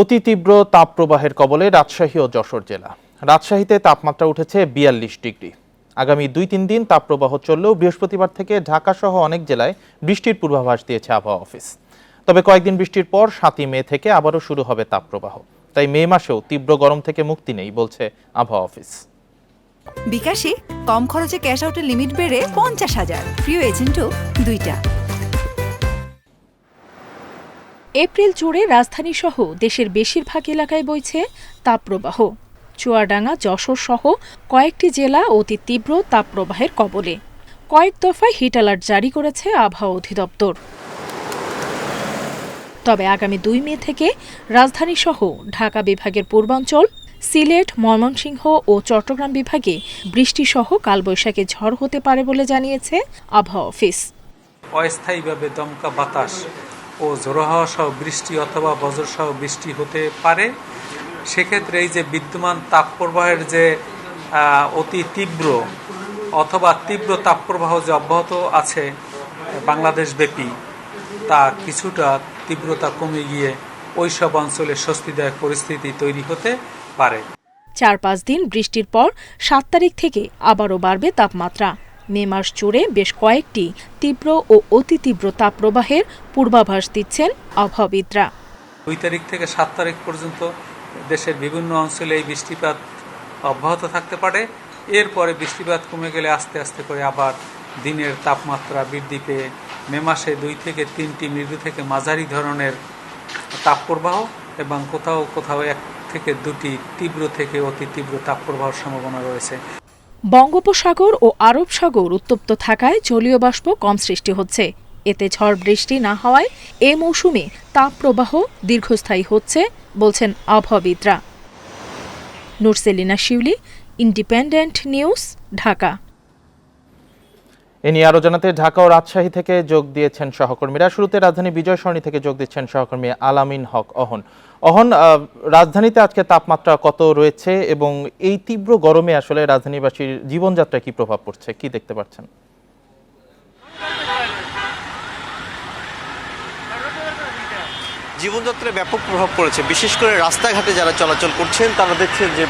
অতি তীব্র তাপপ্রবাহের কবলে রাজশাহী ও যশোর জেলা। রাজশাহীতে তাপমাত্রা উঠেছে বিয়াল্লিশ ডিগ্রি। আগামী দুই তিন দিন তাপপ্রবাহ চললেও বৃহস্পতিবার থেকে ঢাকা সহ অনেক জেলায় বৃষ্টির পূর্বাভাস দিয়েছে আবহাওয়া অফিস। তবে কয়েকদিন বৃষ্টির পর সাতই মে থেকে আবারও শুরু হবে তাপপ্রবাহ। তাই মে মাসেও তীব্র গরম থেকে মুক্তি নেই বলছে আবহাওয়া অফিস। বিকাশে কম খরচে ক্যাশ আউটের লিমিট বেড়ে পঞ্চাশ হাজার। প্রিয় এজেন্টও দুইটা। এপ্রিল জুড়ে রাজধানী সহ দেশের বেশিরভাগ এলাকায় বইছে তাপপ্রবাহ। চুয়াডাঙ্গা, যশোর সহ কয়েকটি জেলা অতি তীব্র তাপপ্রবাহের কবলে। কয়েক দফায় হিট অ্যালার্ট জারি করেছে আবহাওয়া অধিদপ্তর। তবে আগামী দুই মে থেকে রাজধানী সহ ঢাকা বিভাগের পূর্বাঞ্চল, সিলেট, ময়মনসিংহ ও চট্টগ্রাম বিভাগে বৃষ্টিসহ কালবৈশাখী ঝড় হতে পারে বলে জানিয়েছে আবহাওয়া অফিস। অস্থায়ীভাবে দমকা বাতাস ও ঝোড়ো সহ বৃষ্টি অথবা বজ্রসহ বৃষ্টি হতে পারে। সেক্ষেত্রে এই যে বিদ্যমান তাপপ্রবাহের যে অতি তীব্র অথবা তীব্র তাপপ্রবাহ যে অব্যাহত আছে বাংলাদেশব্যাপী তা কিছুটা তীব্রতা কমে গিয়ে ওইসব অঞ্চলে স্বস্তিদায়ক পরিস্থিতি তৈরি হতে পারে। চার পাঁচ দিন বৃষ্টির পর সাত তারিখ থেকে আবারও বাড়বে তাপমাত্রা। মে মাস জুড়ে বেশ কয়েকটি তীব্র ও অতি তীব্র তাপপ্রবাহের পূর্বাভাস দিচ্ছেন আবহাওয়াবিদরা। দুই তারিখ থেকে সাত তারিখ পর্যন্ত দেশের বিভিন্ন অঞ্চলে এই বৃষ্টিপাত অব্যাহত থাকতে পারে। এরপরে বৃষ্টিপাত কমে গেলে আস্তে আস্তে করে আবার দিনের তাপমাত্রা বৃদ্ধি পেয়ে মে মাসে দুই থেকে তিনটি মৃদু থেকে মাঝারি ধরনের তাপপ্রবাহ এবং কোথাও কোথাও এক থেকে দুটি তীব্র থেকে অতি তীব্র তাপপ্রবাহের সম্ভাবনা রয়েছে। বঙ্গোপসাগর ও আরব সাগর উত্তপ্ত থাকায় জলীয় বাষ্প কম সৃষ্টি হচ্ছে। এতে ঝড় বৃষ্টি না হওয়ায় এ মৌসুমে তাপপ্রবাহ দীর্ঘস্থায়ী হচ্ছে, বলছেন আবহাওয়াবিদরা। Nurselina Shiuli, Independent News, Dhaka. এ নিয়ে আরও জানাতে ঢাকা ও রাজশাহী থেকে যোগ দিয়েছেন সহকর্মীরা। শুরুতে রাজধানী বিজয় সরণি থেকে যোগ দিচ্ছেন সহকর্মী আলামিন হক অহন। অহন রাজধানীতে আজকে তাপমাত্রা কত রয়েছে এবং এই তীব্র গরমে আসলে রাজধানীবাসীর জীবনযাত্রায় কি প্রভাব পড়ছে, কি দেখতে পাচ্ছেন? জীবনযাত্রায় ব্যাপক প্রভাব পড়েছে। বিশেষ করে রাস্তাঘাটে যারা চলাচল করছেন, তারা দেখছেন যে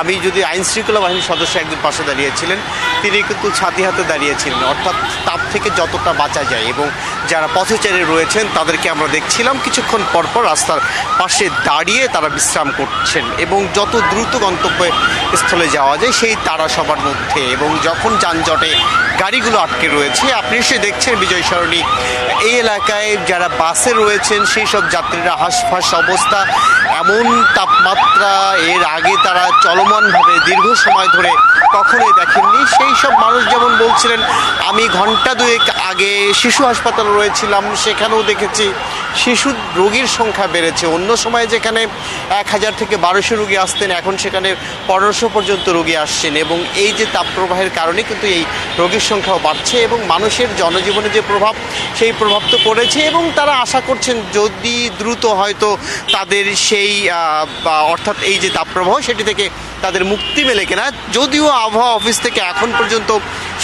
আমি যদি আইন শৃঙ্খলা বাহিনীর সদস্য একজন পাশে দাঁড়িয়েছিলেন, তিনি কিন্তু ছাতি হাতে দাঁড়িয়েছিলেন। অর্থাৎ তাপ থেকে যতটা বাঁচা যায় এবং যারা পথচারী রয়েছেন, তাদেরকে আমরা দেখছিলাম। কিছুক্ষণ পরপর রাস্তার পাশে দাঁড়িয়ে তারা বিশ্রাম করছেন এবং যত দ্রুত গন্তব্য স্থলে যাওয়া যায়, সেই তারা সবার মধ্যে এবং যখন যানজটে গাড়িগুলো আটকে রয়েছে, আপনি সে দেখছেন বিজয় সরণি। এই এলাকায় যারা বাসে রয়েছেন, সেই সব যাত্রীরা হাঁসফাঁস অবস্থা এমন তাপমাত্রা, এর আগে তারা চলমানভাবে দীর্ঘ সময় ধরে কখনোই দেখেননি। সেই সব মানুষ যেমন বলছিলেন, আমি ঘণ্টা দুয়েক আগে শিশু হাসপাতালে রয়েছিলাম, সেখানেও দেখেছি শিশু রোগীর সংখ্যা বেড়েছে। অন্য সময় যেখানে এক হাজার থেকে বারোশো রোগী আসতেন, এখন সেখানে পনেরোশো পর্যন্ত রোগী আসছেন এবং এই যে তাপপ্রবাহের কারণে কিন্তু এই রোগীর সংখ্যাও বাড়ছে এবং মানুষের জনজীবনে যে প্রভাব, সেই প্রভাব তো পড়েছে এবং তারা আশা করছেন যদি দ্রুত হয়তো তাদের সেই অর্থাৎ এই যে তাপপ্রবাহ সেটি থেকে তাদের মুক্তি মেলে কিনা। যদিও আবহাওয়া অফিস থেকে এখন পর্যন্ত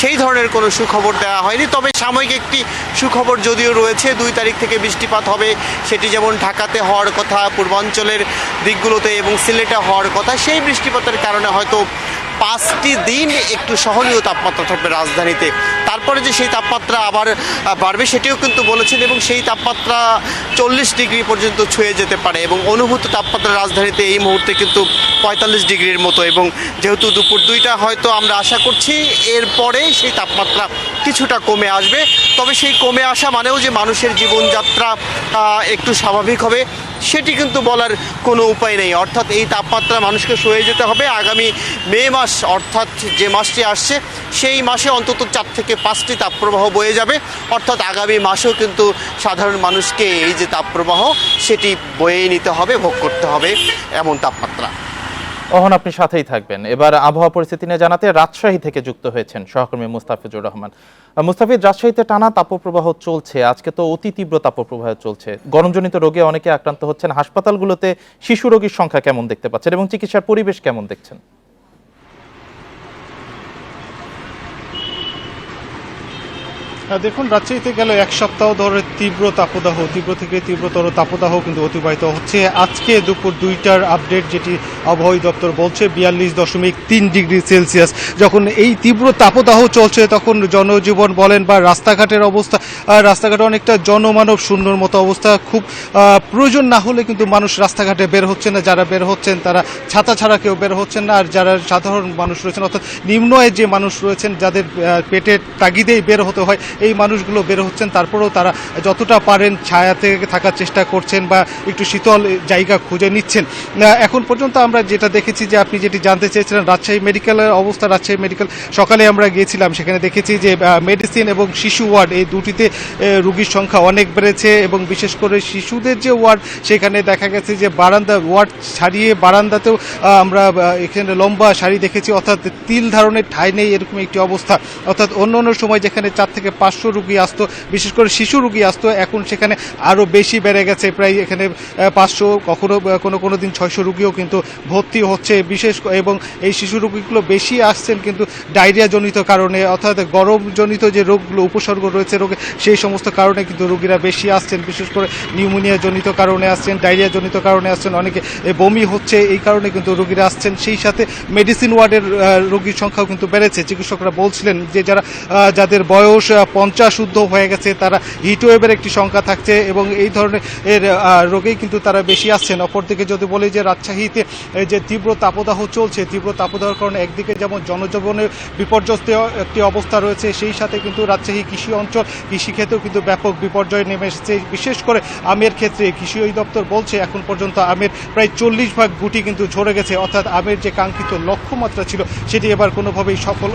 সেই ধরনের কোনো সুখবর দেওয়া হয়নি, তবে সাময়িক একটি সুখবর যদিও রয়েছে, দুই তারিখ থেকে বৃষ্টিপাত হবে, সেটি যেমন ঢাকাতে হওয়ার কথা, পূর্বাঞ্চলের দিকগুলোতে এবং সিলেটে হওয়ার কথা, সেই বৃষ্টিপাতের কারণে হয়তো পাঁচটি দিন একটু সহনীয় তাপমাত্রা থাকবে রাজধানীতে। তারপরে যে সেই তাপমাত্রা আবার বাড়বে সেটিও কিন্তু বলেছেন এবং সেই তাপমাত্রা চল্লিশ ডিগ্রি পর্যন্ত ছুঁয়ে যেতে পারে এবং অনুভূত তাপমাত্রা রাজধানীতে এই মুহূর্তে কিন্তু পঁয়তাল্লিশ ডিগ্রির মতো এবং যেহেতু দুপুর দুইটা হয়তো আমরা আশা করছি, এরপরে সেই তাপমাত্রা কিছুটা কমে আসবে। তবে সেই কমে আসা মানেও যে মানুষের জীবনযাত্রা একটু স্বাভাবিক হবে। সেটি কিন্তু বলার কোনো উপায় নেই। অর্থাৎ এই তাপমাত্রা মানুষকে সয়ে যেতে হবে। আগামী মে মাস, অর্থাৎ যে মাসটি আসছে, সেই মাসে অন্তত চার থেকে পাঁচটি তাপপ্রবাহ বয়ে যাবে। অর্থাৎ আগামী মাসেও কিন্তু সাধারণ মানুষকে এই যে তাপপ্রবাহ, সেটি বয়ে নিতে হবে, ভোগ করতে হবে এমন তাপমাত্রা। অহন আপনি সাথেই থাকবেন। এবার আবহাওয়া পরিস্থিতি নিয়ে জানাতে রাজশাহী থেকে যুক্ত হয়েছেন সহকর্মী মুস্তাফিজুর রহমান। মুস্তাফিজ, রাজশাহীতে টানা তাপপ্রবাহ চলছে। আজকে তো অতি তীব্র তাপপ্রবাহ চলছে। গরমজনিত রোগে অনেকে আক্রান্ত হচ্ছেন। হাসপাতালগুলোতে শিশু রোগীর সংখ্যা কেমন দেখতে পাচ্ছেন এবং চিকিৎসার পরিবেশ কেমন দেখছেন? দেখুন, রাজশাহীতে গেল এক সপ্তাহ ধরে তীব্র তাপদাহ, তীব্র থেকে তীব্রতর তাপদাহ কিন্তু অতিবাহিত হচ্ছে। আজকে দুপুর দুইটার আপডেট যেটি আবহাওয়া দপ্তর বলছে, বিয়াল্লিশ দশমিক তিন ডিগ্রি সেলসিয়াস। যখন এই তীব্র তাপদাহ চলছে, তখন জনজীবন বলেন বা রাস্তাঘাটের অবস্থা রাস্তাঘাটে অনেকটা জনমানব শূন্যর মতো অবস্থা। খুব প্রয়োজন না হলে কিন্তু মানুষ রাস্তাঘাটে বের হচ্ছে না। যারা বের হচ্ছেন, তারা ছাতা ছাড়া কেউ বের হচ্ছেন না। আর যারা সাধারণ মানুষ রয়েছেন, অর্থাৎ নিম্ন যে মানুষ রয়েছেন, যাদের পেটের তাগিদেই বের হতে হয় এই মানুষগুলো বের হচ্ছেন, তারপরেও তারা যতটা পারেন ছায়াতে থাকার চেষ্টা করছেন বা একটু শীতল জায়গা খুঁজে নিচ্ছেন। এখন পর্যন্ত আমরা যেটা দেখেছি যে আপনি যেটি জানতে চেয়েছিলেন, রাজশাহী মেডিকেলের অবস্থা, রাজশাহী মেডিকেল সকালে আমরা গিয়েছিলাম, সেখানে দেখেছি যে মেডিসিন এবং শিশু ওয়ার্ড, এই দুটিতে রোগীর সংখ্যা অনেক বেড়েছে এবং বিশেষ করে শিশুদের যে ওয়ার্ড, সেখানে দেখা গেছে যে বারান্দা ওয়ার্ড ছাড়িয়ে বারান্দাতেও আমরা এখানে লম্বা সারি দেখেছি, অর্থাৎ তিল ধারণের ঠাঁই নেই, এরকম একটি অবস্থা। অর্থাৎ অন্য অন্য সময় যেখানে চার থেকে পাঁচশো রুগী আসতো, বিশেষ করে শিশু রুগী আসতো। এখন সেখানে আরও বেশি বেড়ে গেছে, প্রায় এখানে পাঁচশো, কখনো কোনো কোনো দিন ছয়শো রুগীও কিন্তু ভর্তি হচ্ছে। বিশেষ এবং এই শিশু রোগীগুলো বেশি আসছেন কিন্তু ডায়রিয়াজনিত কারণে, অর্থাৎ গরমজনিত যে রোগগুলো, উপসর্গ রয়েছে রোগে, সেই সমস্ত কারণে কিন্তু রোগীরা বেশি আসছেন। বিশেষ করে নিউমোনিয়াজনিত কারণে আসছেন, ডায়রিয়াজনিত কারণে আসছেন, অনেকে বমি হচ্ছে, এই কারণে কিন্তু রোগীরা আসছেন। সেই সাথে মেডিসিন ওয়ার্ডের রোগীর সংখ্যাও কিন্তু বেড়েছে। চিকিৎসকরা বলছিলেন যে যারা যাদের বয়স পঞ্চাশ ঊর্ধ্ব হয়ে গেছে, তারা হিটওয়েভের একটি সংখ্যা থাকছে এবং এই ধরনের এর রোগেই কিন্তু তারা বেশি আসছেন। অপরদিকে যদি বলি যে রাজশাহীতে যে তীব্র তাপদাহ চলছে, তীব্র তাপদাহর কারণে একদিকে যেমন জনজীবনের বিপর্যস্ত একটি অবস্থা রয়েছে, সেই সাথে কিন্তু রাজশাহী কৃষি অঞ্চল, কৃষিক্ষেত্রেও কিন্তু ব্যাপক বিপর্যয় নেমে এসেছে। বিশেষ করে আমের ক্ষেত্রে কৃষি অধিদপ্তর বলছে, এখন পর্যন্ত আমের প্রায় চল্লিশ ভাগ গুটি কিন্তু ঝরে গেছে, অর্থাৎ আমের যে কাঙ্ক্ষিত লক্ষ্যমাত্রা ছিল, সেটি এবার কোনোভাবেই সফল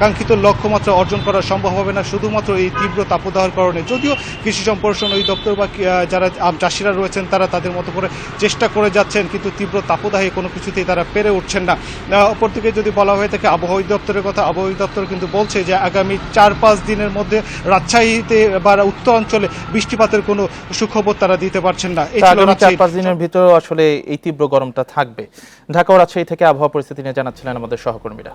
কাঙ্ক্ষিত লক্ষ্যমাত্রা অর্জন করা সম্ভব হবে না। শুধুমাত্র এই তীব্র তাপদাহর কারণে যদিও কৃষি সম্প্রসারণ অধিদপ্তর বা যারা চাষিরা রয়েছেন তারা তাদের মতো করে চেষ্টা করে যাচ্ছেন কিন্তু তীব্র তাপদাহে কোনো কিছুতেই তারা পেরে উঠছেন না। অপরদিকে যদি বলা হয়ে থাকে আবহাওয়া দপ্তরের কথা আবহাওয়া দপ্তর কিন্তু বলছে যে আগামী চার পাঁচ দিনের মধ্যে রাজশাহীতে বা উত্তর অঞ্চলে বৃষ্টিপাতের কোনো সুখবর তারা দিতে পারছেন না। চার পাঁচ দিনের ভিতরেও আসলে এই তীব্র গরমটা থাকবে। ঢাকা ও রাজশাহী থেকে আবহাওয়া পরিস্থিতি নিয়ে জানাচ্ছিলেন আমাদের সহকর্মীরা।